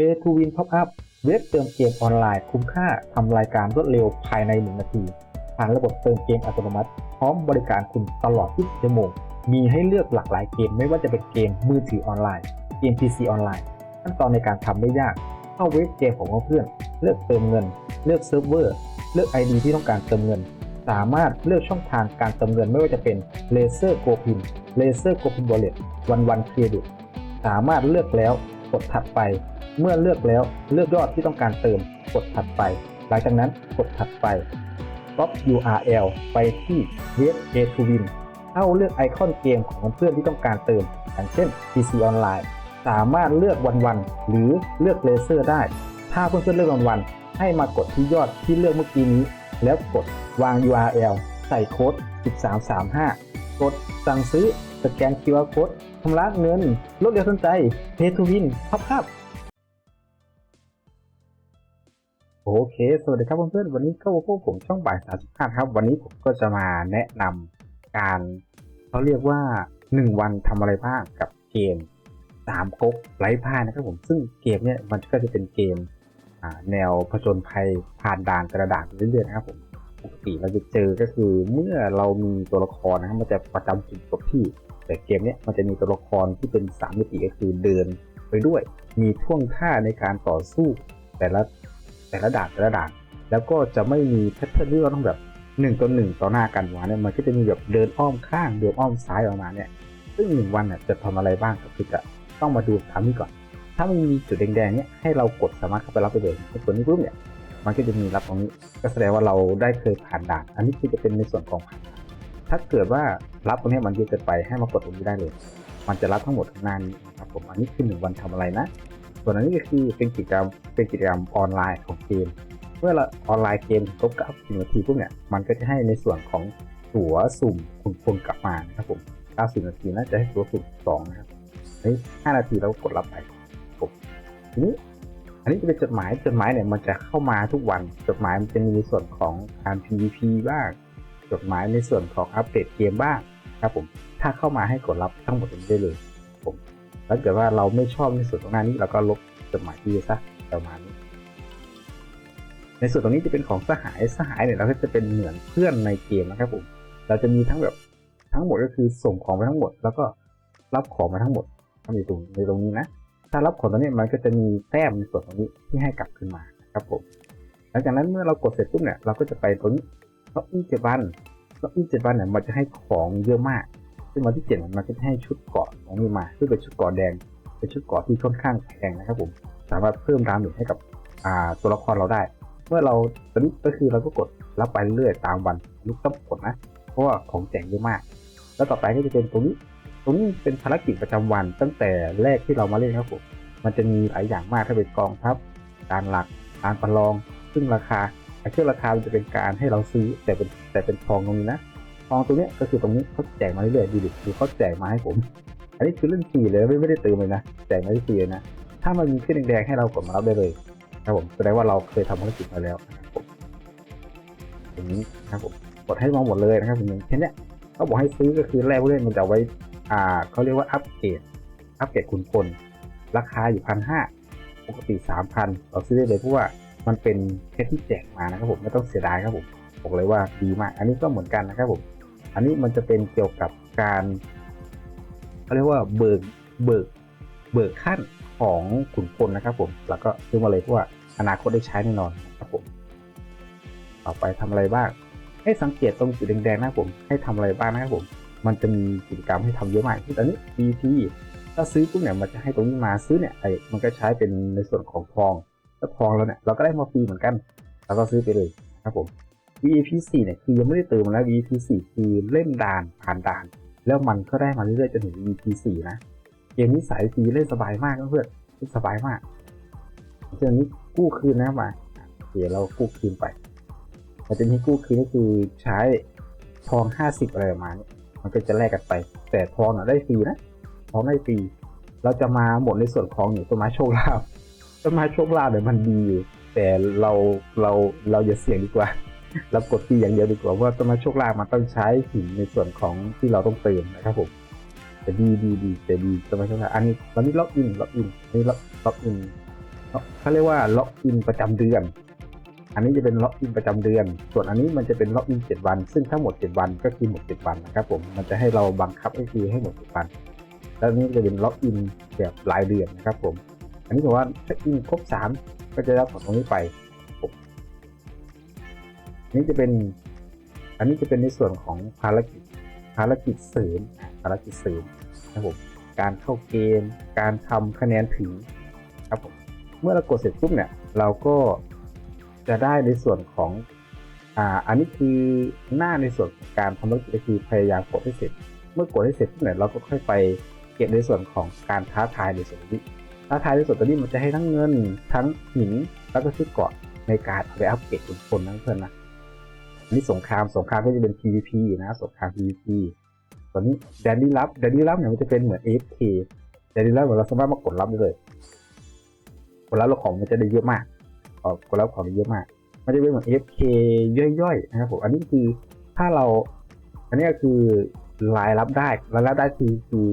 Pay to Win Top Up เว็บเติมเกมออนไลน์คุ้มค่าทำรายการรวดเร็วภายใน 1 นาที ผ่านระบบเติมเกมอัตโนมัติ พร้อมบริการคุณตลอด24ชั่วโมง มีให้เลือกหลากหลายเกมไม่ว่าจะเป็นเกมมือถือออนไลน์ เกม PC ออนไลน์ ขั้นตอนในการทำไม่ยาก เข้าเว็บเกมของเพื่อน เลือกเติมเงิน เลือกเซิร์ฟเวอร์ เลือก ID ที่ต้องการเติมเงิน สามารถเลือกช่องทางการเติมเงินไม่ว่าจะเป็น Laser Go Pin Laser Go Pin Wallet วันวันเครดิตสามารถเลือกแล้ว กดถัดไป เมื่อเลือกแล้วเลือกยอดที่ต้องการเติม กดถัดไป หลังจากนั้นกดถัดไป Copy URL ไปที่เว็บ A to Win เข้าเลือกไอคอนเกมของเพื่อนที่ต้องการเติม อย่างเช่น PC ออนไลน์สามารถเลือกวันวันๆหรือเลือกเลเซอร์ได้ ถ้าเพื่อนๆเลือกวันวันๆให้มากดที่ยอดที่เลือกเมื่อกี้นี้ แล้วกดวาง URL ใส่โค้ด 1335 กดสั่งซื้อสแกน QR Code ชำระเงินลดเร็วทันใจ Pay to Win พับครับโอเค สวัสดีครับเพื่อนๆ วันนี้ก็พวกผมช่องบ่ายสามสิบห้าครับ วันนี้ผมก็จะมาแนะนำการเขาเรียกว่า 1 วันทำอะไรบ้างกับเกม3ก๊กไร้พ่ายนะครับผม ซึ่งเกมเนี่ยมันก็จะเป็นเกมแนวผจญภัยผ่านด่านกระดาษเรื่อยๆนะครับผม ปกติเราจะเจอก็คือเมื่อเรามีตัวละครนะครับมันจะประจำจุดกับที่ แต่เกมนี้มันจะมีตัวละครที่เป็น3มิติก็คือเดินไปด้วย มีท่วงท่าในการต่อสู้แต่ละแต่ละด่านแต่ละด่าน แล้วก็จะไม่มีแพทเทิร์นที่เราต้องแบบหนึ่งต่อหนึ่งต่อหน้ากันวะเนี่ยมันก็จะมีแบบเดินอ้อมข้างเดินอ้อมซ้ายออกมาเนี่ย ซึ่งหนึ่งวันน่ะจะทำอะไรบ้างก็คือจะต้องมาดูตามนี้ก่อน ถ้ามันมีจุดแดงๆเนี่ยให้เรากดสามารถเข้าไปรับไปเลยในส่วนนี้ปุ๊บเนี่ยมันก็จะมีรับตรงนี้ก็แสดงว่าเราได้เคยผ่านด่าน อันนี้คือจะเป็นในส่วนของผ่าน ถ้าเกิดว่ารับตรงนี้มันเยอะเกินไปให้มากดตรงนี้ได้เลย มันจะรับทั้งหมดข้างหน้านี้ครับผมอันนี้คือหนึ่งวันทำอะไรนะ ส่วนอันนี้ก็คือเป็นกิจกรรมเป็นกิจกรรมออนไลน์ของเกมเมื่อเราออนไลน์เกมครบกับสินาทีปุ๊บเนี่ยมันก็จะให้ในส่วนของตั๋วสุ่มคุณคนกลับมานะครับผม90นาทีน่าจะให้ตั๋วสุ่ม2นะครับเฮ้ย5นาทีเราก็กดรับไปผมทีนี้อันนี้จะเป็นจดหมายจดหมายเนี่ยมันจะเข้ามาทุกวันจดหมายมันจะมีในส่วนของการ PVP บ้าง จดหมายในส่วนของอัปเดตเกมบ้างครับผมถ้าเข้ามาให้กดรับทั้งหมดนี้ได้เลยผมแล้วเกิดว่าเราไม่ชอบในส่วนตรงหน้านี้เราก็ลบจดหมายที่ซะประมาณนี้ในส่วนตรงนี้จะเป็นของสหายสหายเนี่ยเราก็จะเป็นเหมือนเพื่อนในเกมนะครับผมเราจะมีทั้งแบบทั้งหมดก็คือส่งของไปทั้งหมด แล้วก็รับของมาทั้งหมดทำอยู่ตรงในตรงนี้นะถ้ารับของตรงนี้มันก็จะมีแต้มในส่วนตรงนี้ที่ให้กลับขึ้นมาครับผมหลังจากนั้นเมื่อเรากดเสร็จปุ๊บเนี่ยเราก็จะไปตรงนี้ ล็อกอินเจ็ดวันล็อกอินเจ็ดวันเนี่ยมันจะให้ของเยอะมาก ซึ่งวันที่เจ็ดมันก็จะให้ชุดเกาะของนี้มาซึ่งเป็นชุดเกาะแดง เป็นชุดเกาะที่ค่อนข้างแพงนะครับผม สามารถเพิ่มดาเมจให้กับอ่าตัวละครเราได้ เมื่อเราตอนนี้ก็คือเราก็กดรับไปเรื่อยตามวันอันนี้ต้องกดนะ เพราะว่าของแจกเยอะมาก แล้วต่อไปก็จะเป็นตรงนี้ ตรงนี้เป็นภารกิจประจำวันตั้งแต่แรกที่เรามาเล่นครับผม มันจะมีหลายอย่างมากถ้าเป็นกองทัพการหลักการประลอง ซึ่งราคา ครื่องราคามันจะเป็นการให้เราซื้อแต่เป็นแต่เป็นทองตรงนี้นะทองตรงเนี้ยก็คือตรงนี้เขาแจกมาเรื่อยๆดูดิดูเขาแจกมาให้ผม อันนี้คือเล่นฟรีเลยไม่ไม่ได้เติมเลยนะแจกมาฟรีเลยนะถ้ามันมีขึ้นแดงๆให้เรากดมารับได้เลยครับผมแสดงว่าเราเคยทำภารกิจมาแล้วอย่างนี้นะครับผมกดให้มาหมดเลยนะครับผมอย่างเช่นเนี้ยเขาบอกให้ซื้อก็คือแรกผู้เล่นมันจะไว้อ่าเขาเรียกว่าอัปเกรดอัปเกรดคุณพลราคาอยู่พันห้าปกติสามพันเราซื้อได้เลยเพราะว่า มันเป็นเพชรที่แจกมานะครับผมไม่ต้องเสียดายครับผมบอกเลยว่าดีมาก อันนี้ก็เหมือนกันนะครับผมอันนี้มันจะเป็นเกี่ยวกับการเขาเรียกว่าเบิกเบิกเบิกขั้นของขุนพลนะครับผม แล้วก็ซื้อมาเลยเพราะว่าอนาคตได้ใช้แน่นอนครับผม ต่อไปทำอะไรบ้าง ให้สังเกตตรงจุดแดงๆนะครับผม ให้ทำอะไรบ้างนะครับผม มันจะมีกิจกรรมให้ทำเยอะมากที่ตอนนี้ BP ถ้าซื้อปุ๊บเนี่ยมันจะให้ตรงนี้มาซื้อเนี่ยไอ้มันก็ใช้เป็นในส่วนของทอง แล้วทองเราเนี่ยเราก็ได้มาฟรีเหมือนกันเราก็ซื้อไปเลยครับผม VIP 4เนี่ยคือยังไม่ได้เติมมาแล้ว VIP 4คือเล่นด่านผ่านด่าน แล้วมันก็ได้มาเรื่อยๆจนถึง VIP 4นะเกมนี้สายฟรีเล่นสบายมากเพื่อนเล่นสบายมากเกมนี้กู้คืนนะมาเดี๋ยวเรากู้คืนไปมันจะมีกู้คืนก็คือใช้ทอง 50 อะไรประมาณนี้มันก็จะแลกกันไป แต่ทองอะได้ฟรีนะทองได้ฟรี เราจะมาหมดในส่วนของเนี่ต้นไม้โชคลาภ ต้นไม้โชคลาภเนี่ยมันดีอยู่แต่เราเราเราอย่าเสี่ยงดีกว่าเรากดฟรีอย่างเดียวดีกว่าเพราะว่าต้นไม้โชคลาภมันต้องใช้หินในส่วนของที่เราต้องเติมนะครับผมแต่ดีดีดีแต่ดีต้นไม้โชคลาภอันนี้ตอนนี้ล็อกอินล็อกอินนี่ล็อกล็อกอินเขาเรียกว่าล็อกอินประจำเดือน อันนี้จะเป็นล็อกอินประจำเดือน ส่วนอันนี้มันจะเป็นล็อกอิน7วัน ซึ่งถ้าหมด7วันก็คือหมด7วันนะครับผมมันจะให้เราบังคับให้คือให้หมด7วัน แล้วนี้จะเป็นล็อกอินแบบรายเดือนนะครับผม อันนี้ถือว่าถ้าอินครบ3ก็จะรับของตรงนี้ไปอันนี้จะเป็น อันนี้จะเป็นในส่วนของภารกิจ ภารกิจเสริมภารกิจเสริมนะครับผมการเข้าเกมการทำคะแนนถึงครับผมเมื่อเรากดเสร็จปุ๊บเนี่ยเราก็จะได้ในส่วนของอ่าอันนี้คือหน้าในส่วนของการทำธุรกิจคือพยายามกดให้เสร็จ เมื่อกดให้เสร็จปุ๊บเนี่ยเราก็ค่อยไปเก็บในส่วนของการท้าทายในส่วนนี้ ท้าทายในส่วนตัวนี้มันจะให้ทั้งเงินทั้งหินแล้วก็ชุดเกาะในการเอาไปอัปเกรดขุนพลนั่นเพื่อนนะอันนี่สงครามสงครามก็จะเป็น PVP นะสงคราม PVP ตอนนี้แดนดี้รับแดนดี้รับเนี่ยมันจะเป็นเหมือน AFK แดนดี้รับเหมือนเราสามารถมากดรับได้เลยกดรับเราของมันจะได้เยอะมากกกดรับของได้เยอะมาก มันจะเป็นเหมือน AFK ย่อยๆนะครับผมอันนี้คือถ้าเรา อันนี้ก็คือรายรับได้รายรับได้คือคือ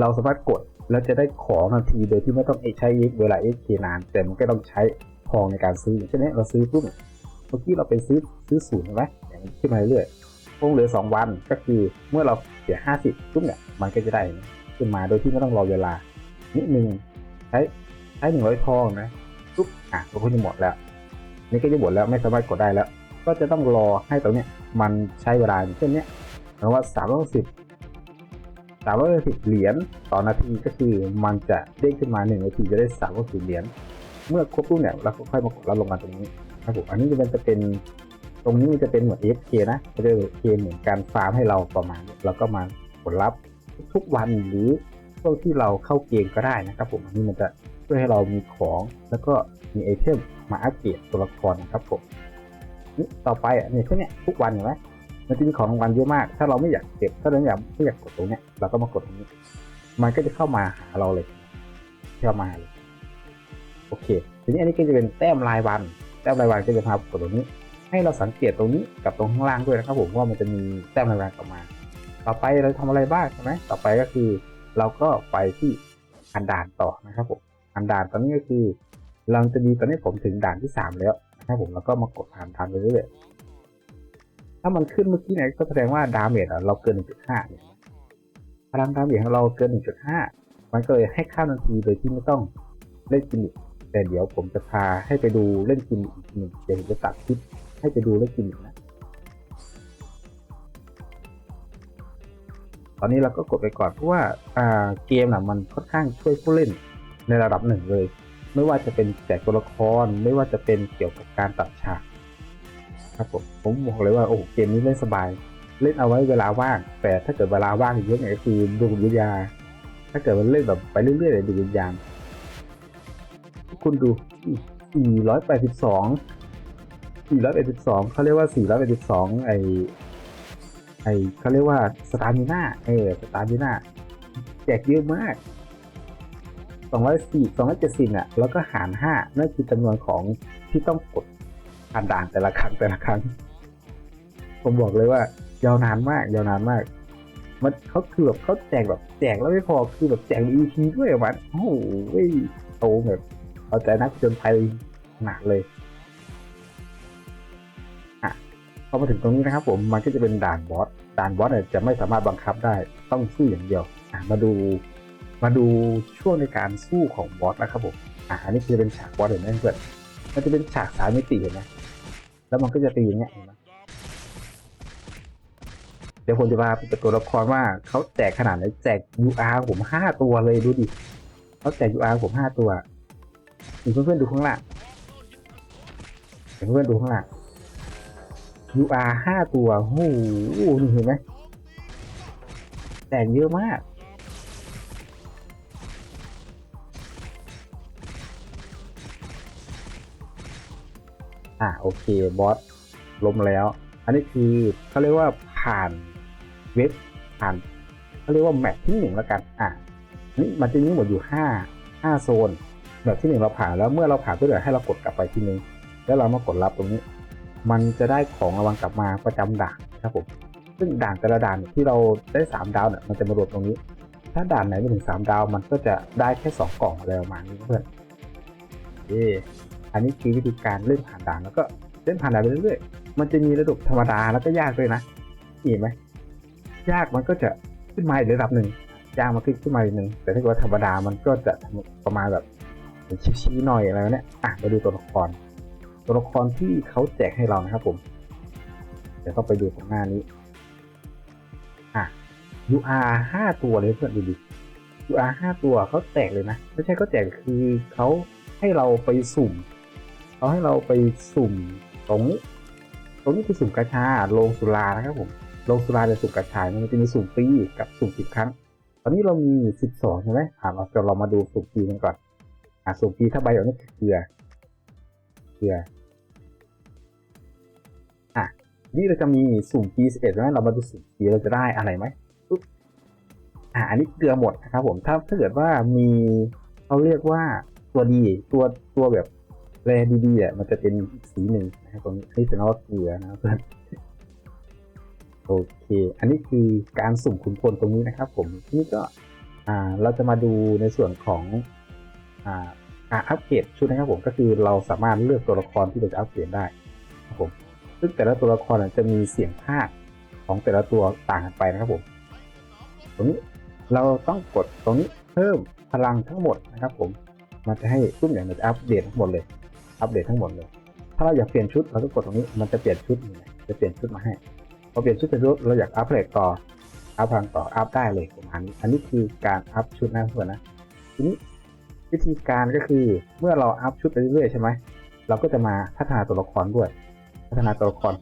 เราสามารถกด แล้วจะได้ของทันทีโดยที่ไม่ต้องใช้เวลา AFK นาน แต่มันก็ต้องใช้ทองในการซื้อเช่นนี้เราซื้อปุ๊บเมื่อกี้เราไปซื้อซื้อศูนย์ใช่ไหมอย่างนี้ขึ้นมาเรื่อยๆคงเหลือ 2 วันก็คือเมื่อเราเสีย 50ปุ๊บเนี่ยมันก็จะได้ขึ้นมาโดยที่ไม่ต้องรอเวลา นิดนึงใช้ใช้หนึ่งร้อยทองนะปุ๊บอะตัวก็จะหมดแล้ว นี่ก็จะหมดแล้วไม่สามารถกดได้แล้ว ก็จะต้องรอให้ตรงเนี้ยมันใช้เวลาเช่นเนี้ยหมายว่าสามร้อยสิบ สามร้อยสิบเหรียญต่อนาทีก็คือมันจะเด้งขึ้นมาหนึ่งนาทีจะได้สามร้อยสิบเหรียญเมื่อครบปุ๊บเนี่ยเราก็ค่อยมากดรับลงมาตรงนี้ครับผมอันนี้จะเป็นจะเป็นตรงนี้มันจะเป็นเหมือน FK นะจะได้เคเหมือนการฟาร์มให้เราประมาณนี้เราก็มากดรับทุกวันหรือช่วงที่เราเข้าเกมก็ได้นะครับผมอันนี้มันจะช่วยให้เรามีของแล้วก็มีไอเทมมาอัปเกรดตัวละครนะครับผมนี่ต่อไปอะเนี่ยแค่เนี้ยทุกวันเห็นไหม มันจะมีของรางวัลเยอะมาก ถ้าเราไม่อยากเก็บ ถ้าเราอยากไม่อยากกดตรงเนี้ย เราก็มากดตรงนี้ มันก็จะเข้ามาหาเราเลย เข้ามาเลย โอเค ทีนี้อันนี้ก็จะเป็นแต้มรายวัน แต้มรายวันก็จะพากดตรงนี้ ให้เราสังเกตตรงนี้กับตรงข้างล่างด้วยนะครับผมว่ามันจะมีแต้มรายวันออกมา ต่อไปเราทำอะไรบ้างใช่ไหมต่อไปก็คือ เราก็ไปที่อันด่านต่อนะครับผม อันด่านตอนนี้ก็คือ เราจะมีตอนนี้ผมถึงด่านที่ 3 แล้วนะครับผม แล้วก็มากดผ่านทางไปเรื่อยๆ ถ้ามันขึ้นเมื่อกี้เนี่ยก็แสดงว่าดาเมจเราเกิน 1.5พลังดาเมจของเราเกิน 1.5 มันก็เลยให้ค่าทันทีโดยที่ไม่ต้องเล่นกิมมิคแต่เดี๋ยวผมจะพาให้ไปดูเล่นกิมมิคอีกหนึ่งเดี๋ยวผมจะตัดคลิปให้ไปดูเล่นกิมมิคนะ ตอนนี้เราก็กดไปก่อนเพราะว่าอ่าเกมน่ะมันค่อนข้างช่วยผู้เล่นในระดับหนึ่งเลย ไม่ว่าจะเป็นแจกตัวละคร ไม่ว่าจะเป็นเกี่ยวกับการตัดฉาก ครับผมผมบอกเลยว่าโอ้เกมนี้เล่นสบาย เล่นเอาไว้เวลาว่าง แต่ถ้าเกิดเวลาว่างเยอะเนี่ยก็คือดูวิทยา ถ้าเกิดมันเล่นแบบไปเรื่อยๆเลยดูวิญญาคุณดู 482 482เขาเรียกว่า 482 ไอไอเขาเรียกว่าสตาร์มิน่าเออสตาร์มิน่าแจกเยอะมาก 204 270อะ แล้วก็หาร 5 นั่นคือจำนวนของที่ต้องกด ผ่านด่านแต่ละครั้งแต่ละครั้ง ผมบอกเลยว่า ยาวนานมาก ยาวนานมาก มันเขาคือแบบเขาแจกแบบแจกแล้วไม่พอคือแบบแจก EP ด้วยมันโอ้โหโตแบบเอาใจนักจนไทยหนักเลยพอมาถึงตรงนี้นะครับ ผมมันก็จะเป็นด่านบอสด่านบอสเนี่ยจะไม่สามารถบังคับได้ต้องสู้อย่างเดียวอะมาดูมาดูช่วงในการสู้ของบอสนะครับผมอะอันนี้คือเป็นฉากบอสเห็นไหมเพื่อนมันจะเป็นฉากสายมิติเห็นไหม แล้วมันก็จะตีอย่างเงี้ยเดี๋ยวผมจะมาเป็นตัวละครว่าเขาแจกขนาดไหนแจก UR ผมห้าตัวเลยดูดิเขาแจก UR ผมห้าตัวเพื่อนๆดูข้างล่างเพื่อนๆดูข้างล่าง UR ห้าตัวโอ้โหนี่เห็นไหมแต่เยอะมาก อะโอเคบอสล้มแล้ว อันนี้คือเขาเรียกว่าผ่านเว็บผ่านเขาเรียกว่าแมปที่หนึ่งแล้วกันอะนี่มันจะมีหมดอยู่ห้าห้าโซนแบบที่หนึ่งเราผ่านแล้วเมื่อเราผ่านก็เดี๋ยให้เรากดกลับไปที่นึงแล้วเรามากดรับตรงนี้ มันจะได้ของรางวัลกลับมาประจำด่านครับผมซึ่งด่านแต่ละด่านที่เราได้สามดาวเนี่ยมันจะมารวมตรงนี้ ถ้าด่านไหนไม่ถึงสามดาวมันก็จะได้แค่สองกล่องอะไรประมาณนี้เพื่อนเอ อันนี้คือวิธีการเล่นผ่านด่านแล้วก็เล่นผ่านด่านไปเรื่อยๆ มันจะมีระดับธรรมดาแล้วก็ยากด้วยนะเห็นไหมยากมันก็จะขึ้นมาอีกระดับหนึ่งยากมันขึ้นขึ้นมาอีกหนึ่งแต่ถ้าเกิดว่าธรรมดามันก็จะประมาณแบบชี้ๆหน่อยอะไรเนี้ยอะมาดูตัวละคร ตัวละครที่เขาแจกให้เรานะครับผมเดี๋ยวเข้าไปดูตรงหน้านี้อะ UR ห้าตัวเลยเพื่อนดูดิ UR ห้าตัวเขาแจกเลยนะ ไม่ใช่เขาแจกคือเขาให้เราไปสุ่ม เขาให้เราไปสุ่มตรงนี้ตรงนี้คือสุ่มกระชาโลงสุรานะครับผมโลงสุราจะสุ่มกระชายมันจะมีสุ่มฟรีกับสุ่มสิบครั้ง ตอนนี้เรามีสิบสองใช่ไหมอ่าเราจะเรามาดูสุ่มฟรีกันก่อนอ่าสุ่มฟรีถ้าใบแบบนี้คือเกลือเกลืออะนี่เราจะมีสุ่มปี11ใช่ไหมเรามาดูสุ่มปีเราจะได้อะไรไหมปุ๊บอะอันนี้เกลือหมดนะครับผมถ้าถ้าเกิดว่ามีเขาเรียกว่าตัวดีตัวตัวแบบ แรดีๆอะมันจะเป็นสีหนึ่งนะครับตรงนี้นี่เป็นว่าเกลือนะครับโอเค อันนี้คือการสุ่มขุนพลตรงนี้นะครับ ผมนี่ก็อ่าเราจะมาดูในส่วนของอ่าการอัปเกรดชุดนะครับผมก็คือเราสามารถเลือกตัวละครที่เราจะอัปเกรดได้ครับผมซึ่งแต่ละตัวละครอะจะมีเสียงภาคของแต่ละตัวต่างกันไปนะครับผมตรงนี้เราต้องกดตรงนี้เพิ่มพลังทั้งหมดนะครับผมมันจะให้รุ่นอย่างมันจะอัปเดตทั้งหมดเลย อัปเดตทั้งหมดเลย ถ้าเราอยากเปลี่ยนชุดเราก็กดตรงนี้มันจะเปลี่ยนชุดนี่นะจะเปลี่ยนชุดมาให้พอเปลี่ยนชุดเป็นชุดเราอยากอัปเกรดต่ออัพพลังต่ออัพได้เลยประมาณนี้อันนี้คือการอัพชุดนะเพื่อนนะทีนี้วิธีการก็คือเมื่อเราอัพชุดไปเรื่อยๆใช่ไหมเราก็จะมาพัฒนาตัวละครด้วย พัฒนาตัวละคร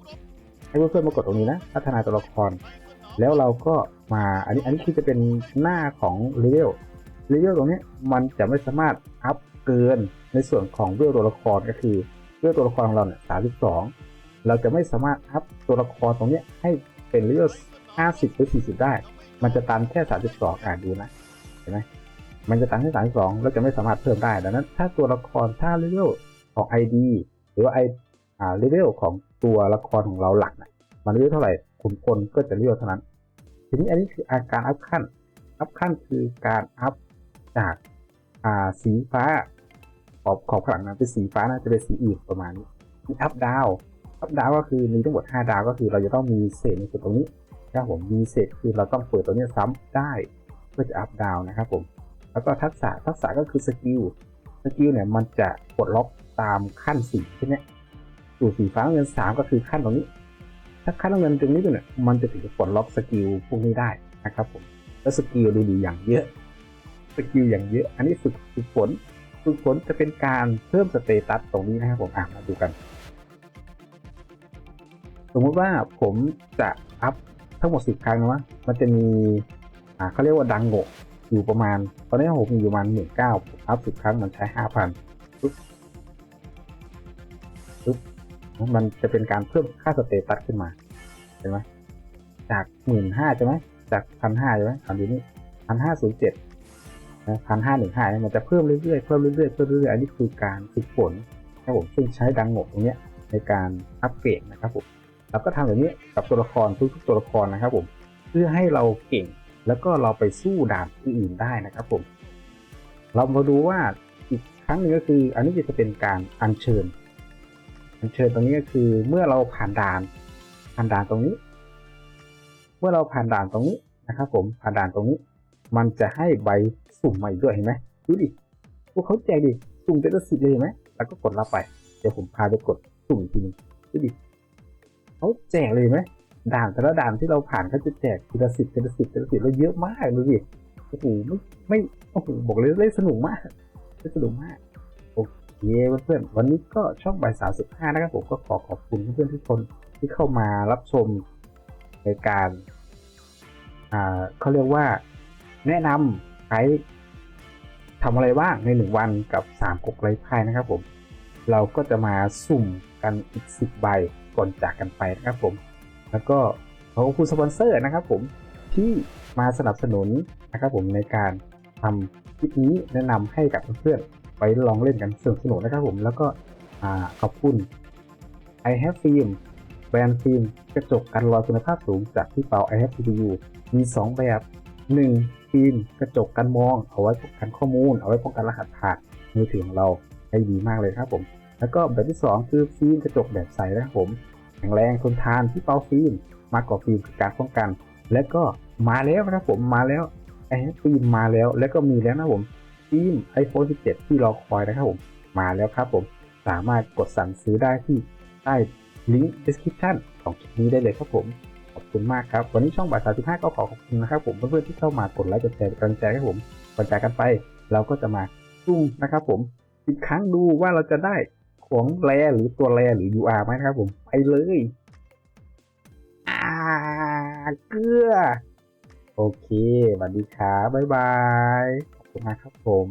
ให้เพื่อนๆมากดตรงนี้นะ พัฒนาตัวละคร แล้วเราก็มาอันนี้อันนี้คือจะเป็นหน้าของเลเวลเลเวลตรงนี้มันจะไม่สามารถอัพเกิน ในส่วนของเวลตัวละครก็คือเวลตัวละครของเราเนี่ยสามสิบสองเราจะไม่สามารถอัพตัวละครตรงนี้ให้เป็นเลเวลห้าสิบหรือสี่สิบได้ มันจะตันแค่สามสิบสองอ่านดูนะ เห็นไหมมันจะตันแค่สามสิบสองเราจะไม่สามารถเพิ่มได้ ดังนั้น ถ้าตัวละครถ้าเลเวลของ ID หรือว่าไออ่าเลเวลของตัวละครของเราหลักนะมันเลเวลเท่าไหร่ขุนพลก็จะเลเวลเท่านั้น ทีนี้อันนี้คืออาการอัพขั้น อัพขั้นคือการอัพจากอ่าสีฟ้า อบขอบข้างหลังนั้นเป็นสีฟ้าน่าจะเป็นสีอื่นประมาณนี้มีอัพดาวอัพดาวก็คือมีทั้งหมด 5 ดาวก็คือเราจะต้องมีเศษในส่วนตรงนี้ครับผมมีเศษคือเราต้องเปิดตัวนี้ซ้ำได้เพื่อจะอัพดาวนะครับผมแล้วก็ทักษะทักษะก็คือสกิลสกิลเนี่ยมันจะกดล็อกตามขั้นสีใช่ไหมสูตรสีฟ้าเงินสามก็คือขั้นตรงนี้ ถ้าขั้นเงินตรงนี้เนี่ยมันจะถึงจะปลดล็อกสกิลพวกนี้ได้นะครับผมแล้วสกิลดูดีอย่างเยอะสกิลอย่างเยอะ อันนี้ฝึกฝึกฝน ฝึกฝนจะเป็นการเพิ่มสเตตัสตรงนี้นะครับผมอ่านมาดูกัน สมมุติว่าผมจะอัพทั้งหมดสิบครั้งนะวะมันจะมีอ่าเขาเรียกว่าดังโงะอยู่ประมาณ ตอนนี้ผมมีอยู่ประมาณหมื่นเก้าอัพสิบครั้งมันใช้ห้าพันมันจะเป็นการเพิ่มค่าสเตตัสขึ้นมาเห็นไหมจากหมื่นห้าใช่ไหมจากพันห้าใช่ไหมอันนี้พันห้าศูนย์เจ็ด พันห้าหนึ่งห้ามันจะเพิ่มเรื่อยๆเพิ่มเรื่อยๆเพิ่มเรื่อยๆอันนี้คือการฝึกฝนนะครับผมซึ่งใช้ดังงกตรงเนี้ยในการอัปเกรดนะครับผมเราก็ทำแบบนี้กับตัวละครทุกๆตัวละครนะครับผมเพื่อให้เราเก่งแล้วก็เราไปสู้ด่านอื่นๆได้นะครับผม เรามาดูว่าอีกครั้งหนึ่งก็คือ อันนี้จะเป็นการอัญเชิญ อัญเชิญตรงนี้ก็คือเมื่อเราผ่านด่านผ่านด่านตรงนี้ เมื่อเราผ่านด่านตรงนี้นะครับ ผมผ่านด่านตรงนี้ มันจะให้ใบ สุ่มมาอีกด้วยเห็นไหมดูดิพวกเขาแจกดิสุ่มเป็นละสิบเลยเห็นไหมแล้วก็กดรับไปเดี๋ยวผมพาไปกดสุ่มอีกทีนึงดูดิเขาแจกเลยไหมด่านแต่ละด่านที่เราผ่านเขาจะแจกทีละสิบทีละสิบทีละสิบแล้วเยอะมากดูดิโอ้โหไม่ไม่โอ้โหบอกเลยเล่นสนุกมากเล่นสนุกมากโอเย้เพื่อนๆวันนี้ก็ช่องบ่ายสามสิบห้านะครับผมก็ขอขอบคุณเพื่อนๆทุกคนที่เข้ามารับชมในการ อ่าเขาเรียกว่าแนะนำ ใช้ทำอะไรบ้างในหนึ่งวันกับสามกกไร้พ่ายนะครับผม เราก็จะมาสุ่มกันอีกสิบใบก่อนจากกันไปนะครับผม แล้วก็ขอบคุณสปอนเซอร์นะครับผมที่มาสนับสนุนนะครับผมในการทำคลิปนี้แนะนำให้กับเพื่อนๆไปลองเล่นกันสนุกสนุกนะครับผมแล้วก็ขอบคุณ i have film แบรนด์ฟิล์มกระจกกันรอยคุณภาพสูงจากที่เปา i have CPU มี 2 แบบ 1 ฟิล์มกระจกกันมอง เอาไว้ป้องกันข้อมูล เอาไว้ป้องกันรหัสผ่านมือถือของเราในได้ดีมากเลยครับผม แล้วก็แบบที่สองคือฟิล์มกระจกแบบใสนะครับผมแข็งแรงทนทานที่เป่าฟิล์มมากกว่าฟิล์มคือการป้องกัน และก็มาแล้วนะครับผมมาแล้วไอ้ฟิล์มมาแล้ว แล้วก็มีแล้วนะครับผมฟิล์ม iPhone 17 ที่รอคอยนะครับผมมาแล้วครับผมสามารถกดสั่งซื้อได้ที่ใต้ลิงก์ description ของคลิปนี้ได้เลยครับผม คุณมากครับ วันนี้ช่องบ่ายสามสิบห้าก็ขอขอบคุณนะครับผมเพื่อนๆที่เข้ามากดไลค์กดแชร์กำลังใจให้ผมก่อนจากกันไป เราก็จะมาซุ่มนะครับผมอีกครั้งดูว่าเราจะได้ของแรหรือตัวแรหรือ UR ไหมนะครับผมไปเลยอ่าเกลือ โอเคสวัสดีครับบ๊ายบายขอบคุณมากครับผม